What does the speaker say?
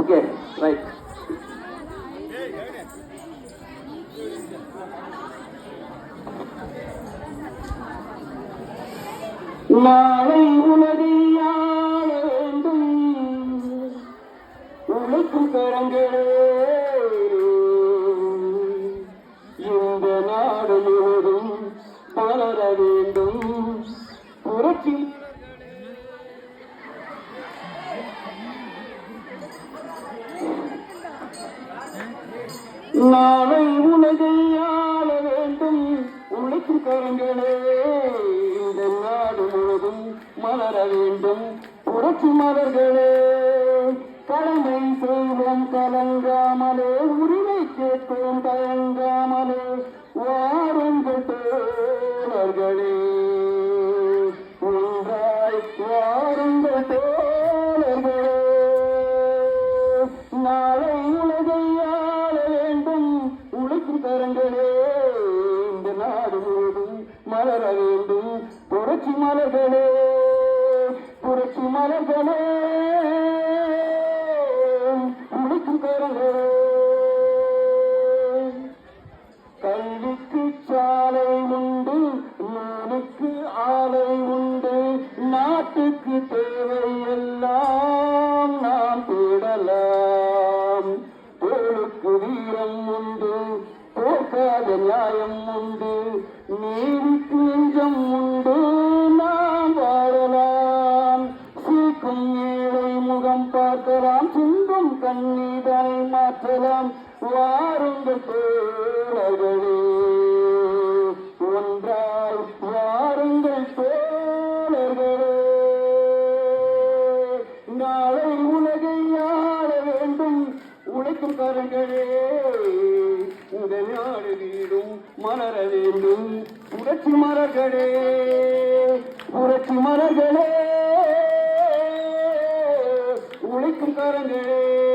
Okay right நாளை உலகியாள வேண்டும். உழைக்கும் கரங்களே இந்த நாடு முழுவதும் வளர வேண்டும். புரட்சி நாளை உலகை ஆள வேண்டும். உழைக்கும் கருங்களே இந்த நாடு முழுதும் மலர வேண்டும். புரட்சி மலர்களே கடமை செய்வோம் கலங்காமலே உரிமை கேட்போம் தயங்காமலே வாருங்கள் தோழர்களே ஒன்றாய் வாருங்கள் தோழர்களே. நாளை வேண்டும். புரட்சி மலர்களே புரட்சி மலர்களே. உழைக்கும் கரங்களே கல்விக்கு சாலை உண்டு நூலுக்கு ஆலை உண்டு நாட்டுக்கு தேவை எல்லாம் நாம் தேடலாம். தோளுக்கு வீரம் உண்டு போக்காத நியாயம் உண்டு முகம் பார்க்கலாம் சிந்தும் கண்ணீரை மாற்றலாம் வாருங்கள் தோழர்களே. ஒன்றாய் வாருங்கள் தோழர்களே. நாளை உலகை ஆள வேண்டும். உழைக்கும் கரங்களே இந்த நாடு வீடும் மலர வேண்டும். புரட்சி மலர்களே புரட்சி மலர்களே உழைக்கும் கரங்களே